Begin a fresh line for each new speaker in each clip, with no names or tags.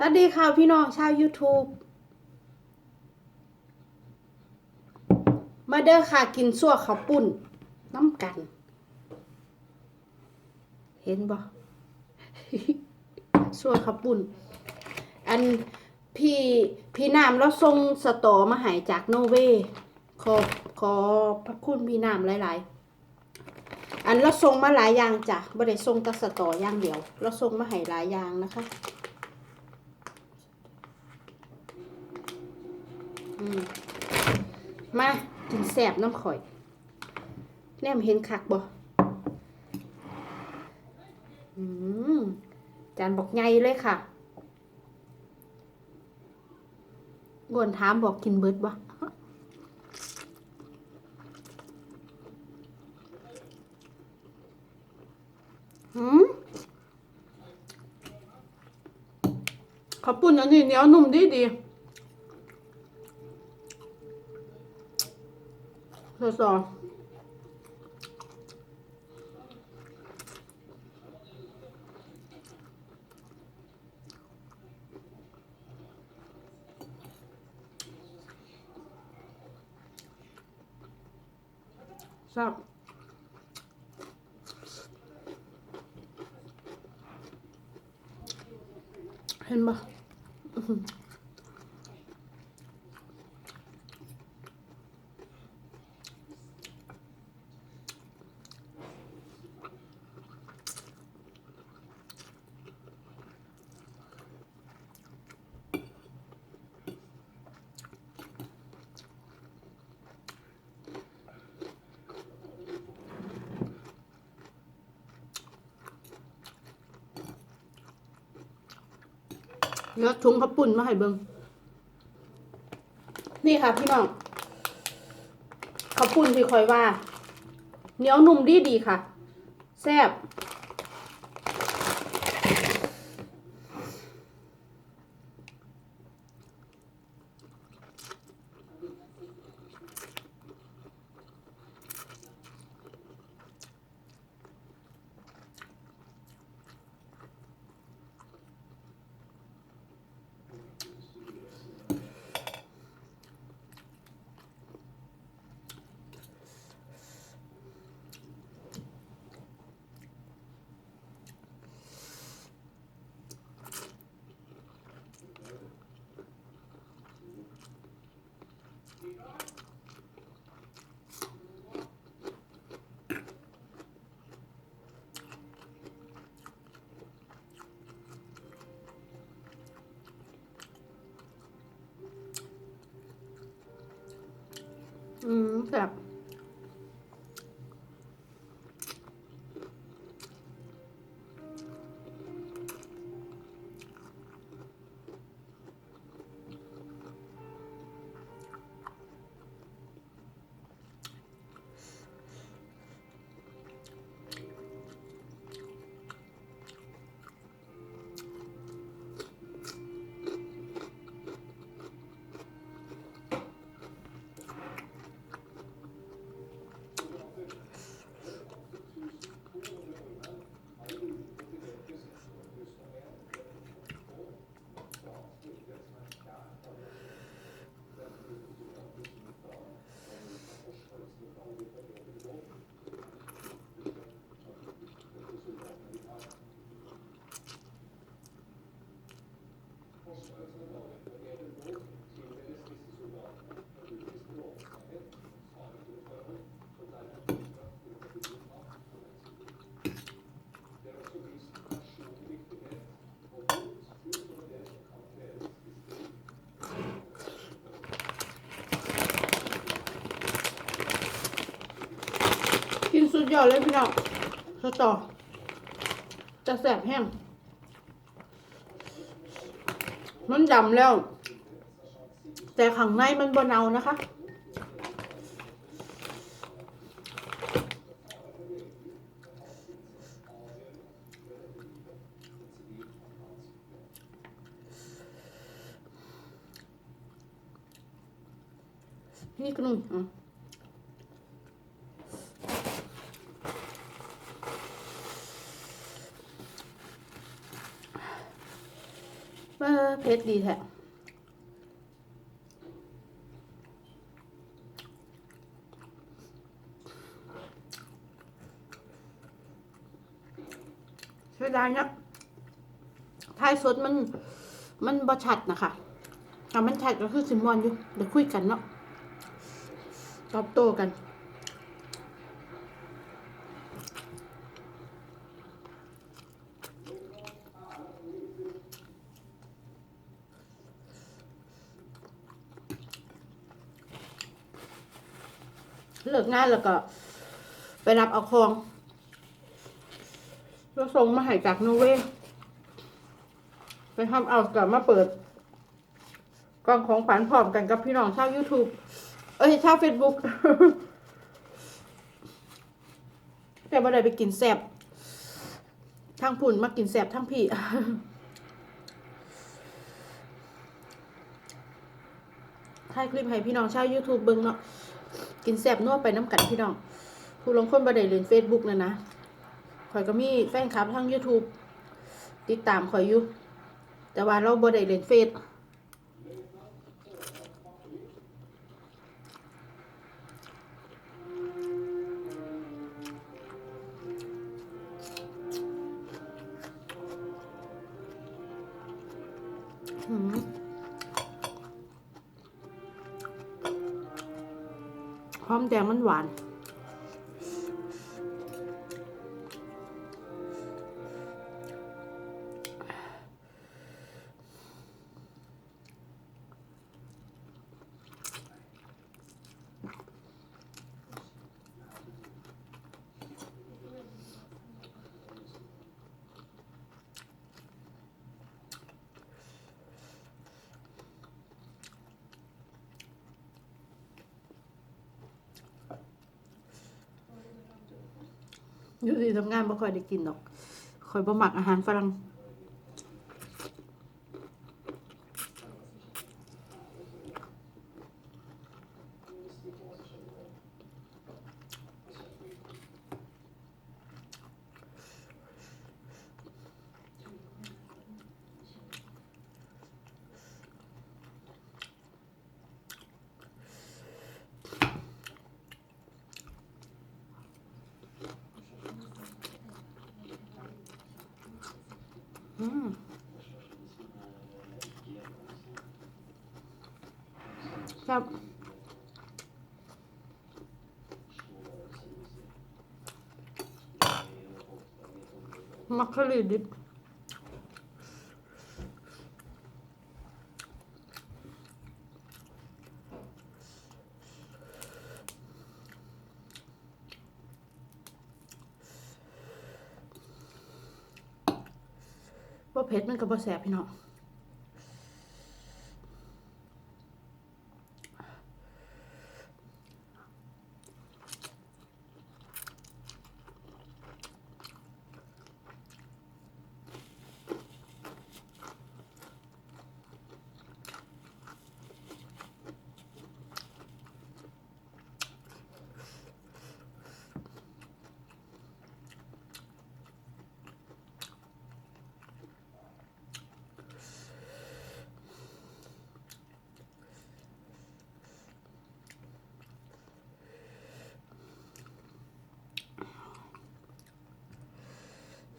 สวัสดีค่ะพี่น้องชาว YouTube มาเด้อค่ะกินซั่วข้าวปุ้นน้ำกัน เห็นบ่ซั่วข้าวปุ้น อันพี่พี่น้ำแล้วส่งสตอมาให้จากโนเวขอขอพระคุณพี่น้ำหลาย ๆ อันเราส่งมาหลายอย่างจ้ะบ่ได้ส่งแต่สตออย่างเดียวเราส่งมาให้หลายอย่างนะคะ มากินแสบน้ำข่อยแนมเห็นคักบ่อืมจานบอกไงเลยค่ะกวนถามบอกกินเบิดบ่ข้าวปุ้นอันนี้เหนียวนุ่มดีดี ๆสอสับ เนื้อหือเนื้อถุงข้าวปุ่นมาให้เบิงนี่ค่ะพี่น้องข้าวปุ่นที่คอยว่าเหนียวนุ่มดีดีค่ะ แซ่บ อืมแซ่บ ยอดเลยพี่น้องสตอจะแซ่บแห้ง มันดำแล้ว แต่ข้างในมันบนเอานะคะ นี่กนุ่มอะ เออเพชรดีแท้ใช่ได้นะท้ายสดมัน มันบ่ชัดนะคะถ้ามันชัดก็คือสิมวนอยู่ เดี๋ยวคุยกันเนาะตอบโต้กัน เลิกงานแล้วก็ ไปรับเอาของแล้วส่งมาให้จากนอร์เวย์ไปทำเอากลับมาเปิด กล่องของขวัญพร้อมกันกับพี่น้องชาว YouTube เอ้ยชาว Facebook แต่บ่ได้ไปกินแซบทั้งผุ่นมากินแซบทั้งพี่ถ่ายคลิปให้พี่น้องชาว YouTube เบิ่งเนาะ กินแซบนัวไปน้ำกันพี่น้อง ผู้ลงคนบ่ได้เล่นเฟซบุ๊กนะนะข่อยก็มีแฟนคลับทั้ง YouTube ติดตามข่อยอยู่ แต่ว่าเราบ่ได้เล่นเฟซ แดงมันหวาน ยู่ดีทำงานบ่ค่อยได้กินหรอกค่อยบ่มักอาหารฝรั่งอืม ครับมักคารีดิบว่าเผ็ดมันก็บ่แสบพี่น้อง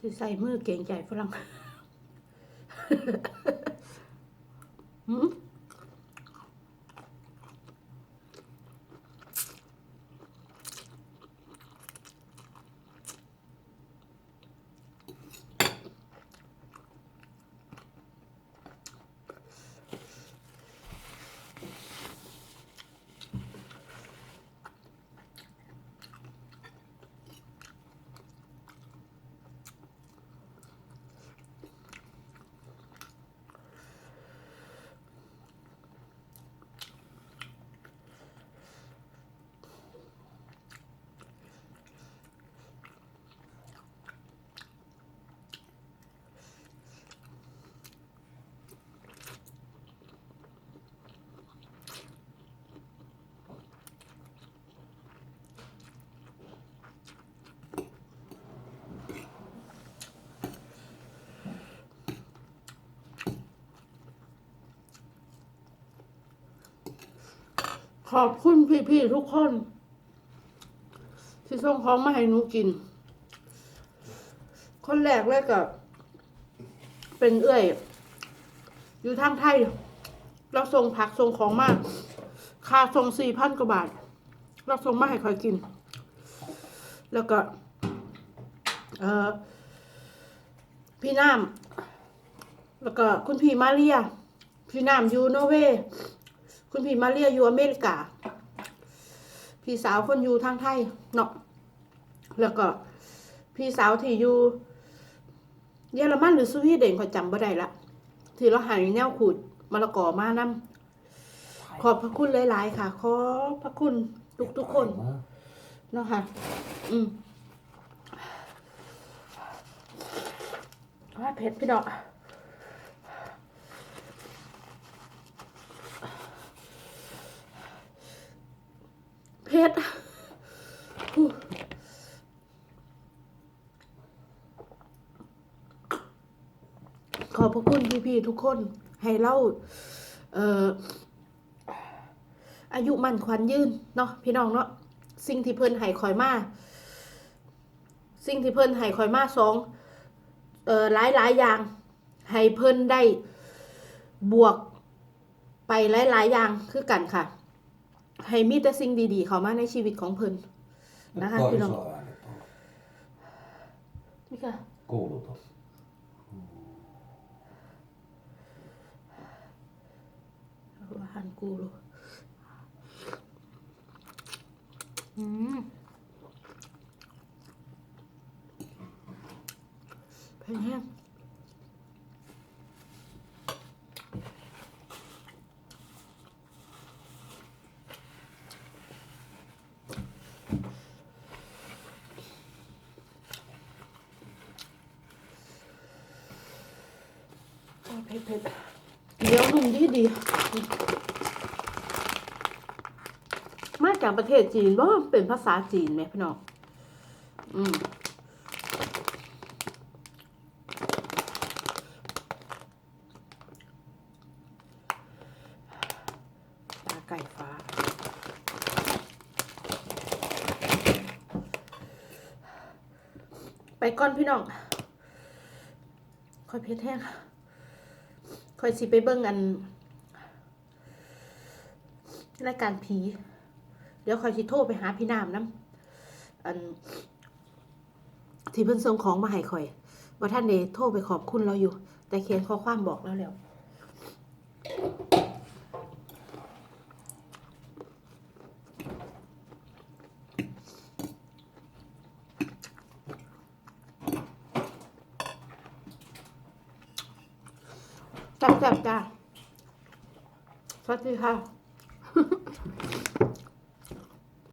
สิใส่มือเก่งใจฝรั่ง ขอบคุณพี่ๆทุกคน ที่ส่งของมาให้หนูกิน คนแรกเลยกับ เป็นเอื้อย อยู่ทางไทย เราส่งผักส่งของมาค่าส่งสี่พันกว่าบาท เราส่งมาให้คอยกิน แล้วก็ เออพี่น้ำแล้วก็คุณพี่มาเรีย พี่น้ำอยู่นอร์เวย์ คุณพี่มาเรียอยู่อเมริกา พี่สาวคนอยู่ทางไทยเนาะแล้วก็พี่สาวที่อยู่เยอรมันหรือสวีเดนขอจำบ่ได้ละที่เราหายแนวขูดมะละกอมานำขอบพระคุณหลาย ๆ ค่ะ ขอบพระคุณทุกทุกๆคนเนาะค่ะ อืมว่าเผ็ดพี่ดอก เผ็ดอู้ขอบพระคุณพี่ๆทุกคน ให้เล่า เอ่อ อายุมันขวัญยืนเนาะพี่น้องเนาะสิ่งที่เพิ่นให้คอยมาสิ่งที่เพิ่นให้คอยมาสองเอ่อหลายหลายอย่าง ให้เพิ่นได้บวกไปหลายหลายอย่างคือกันค่ะ ให้มีแต่สิ่งดีๆ เข้ามาในชีวิตของเพิ่น Nähdään
Kari
kyllä.
saa äänet olla.
นี่ค่ะ
Kuuluuko?
อาหารกูรูอืมเผ็ดแห้ง โอ้ เผ็ดเผ็ดเดี๋ยวนุ่มดีดี มาจากประเทศจีนว่าเป็นภาษาจีนไหมพี่น้อง อืมไก่ฟ้า ไปก่อนพี่น้องค่อยเพชรแห้งค่ะ คอยสิไปเบิ่งอันรายการผี เดี๋ยวคอยสิโทรไปหาพี่น้ำน้ำอัน ที่เพิ่นส่งของมาให้คอยว่าท่านเดโทรไปขอบคุณเราอยู่ แต่เขียนข้อความบอกแล้วแล้ว จับจับจ้าสวัสดีค่ะ